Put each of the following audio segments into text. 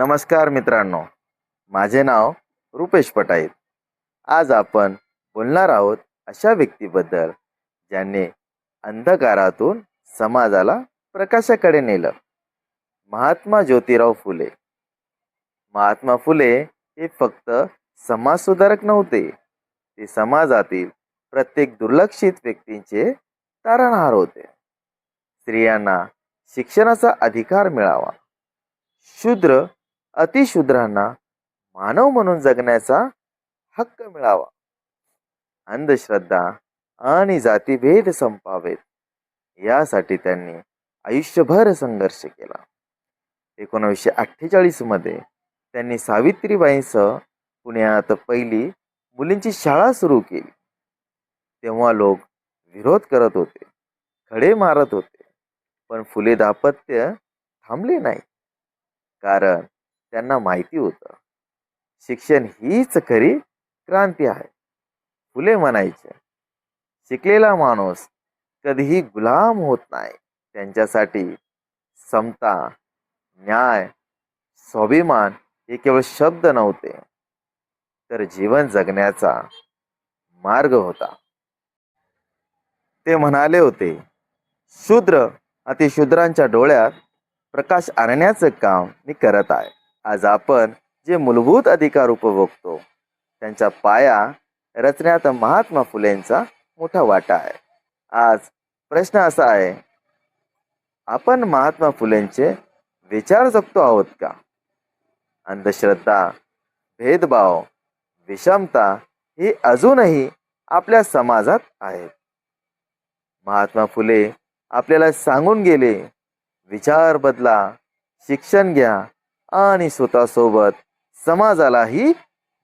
नमस्कार मित्रांनो. माझे नाव रुपेश पटाईत आज आपण बोलणार आहोत अशा व्यक्तीबद्दल ज्यांनी अंधकारातून समाजाला प्रकाशाकडे नेलं. महात्मा ज्योतिराव फुले. महात्मा फुले हे फक्त समाजसुधारक नव्हते. ते समाजातील प्रत्येक दुर्लक्षित व्यक्तींचे तारणहार होते. स्त्रियांना शिक्षणाचा अधिकार मिळावा. शूद्र अतिशूद्रांना मानव म्हणून जगण्याचा हक्क मिळावा. अंधश्रद्धा आणि जातीभेद संपावेत. यासाठी त्यांनी आयुष्यभर संघर्ष केला. एकोणीसशे अठ्ठेचाळीसमध्ये त्यांनी सावित्रीबाईंसह पुण्यात पहिली मुलींची शाळा सुरू केली. तेव्हा लोक विरोध करत होते. खडे मारत होते. पण फुले दापत्य थांबले नाही. कारण त्यांना माहिती होतं. शिक्षण हीच खरी क्रांती आहे. फुले म्हणायचे शिकलेला माणूस कधीही गुलाम होत नाही. त्यांच्यासाठी समता न्याय स्वाभिमान हे केवळ शब्द नव्हते तर जीवन जगण्याचा मार्ग होता. ते म्हणाले होते शूद्र अतिशूद्रांच्या डोळ्यात प्रकाश आणण्याचं काम मी करत आहे. आज आपण जे मूलभूत अधिकार उपभोगतो त्यांचा पाया रचण्यात महात्मा फुलेंचा मोठा वाटा आहे. आज प्रश्न असा आहे आपण महात्मा फुलेंचे विचार जगतो आहोत का? अंधश्रद्धा भेदभाव विषमता ही अजूनही आपल्या समाजात आहेत. महात्मा फुले आपल्याला सांगून गेले विचार बदला शिक्षण घ्या आणि स्वतःसोबत समाजालाही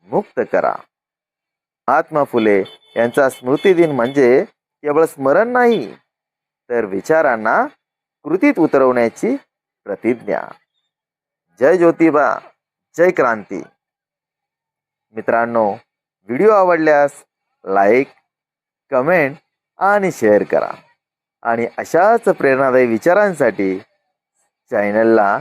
मुक्त करा. महात्मा फुले यांचा स्मृतिदिन म्हणजे केवळ स्मरण नाही तर विचारांना कृतीत उतरवण्याची प्रतिज्ञा. जय ज्योतिबा जय क्रांती. मित्रांनो व्हिडिओ आवडल्यास लाईक कमेंट आणि शेअर करा. आणि अशाच प्रेरणादायी विचारांसाठी चॅनलला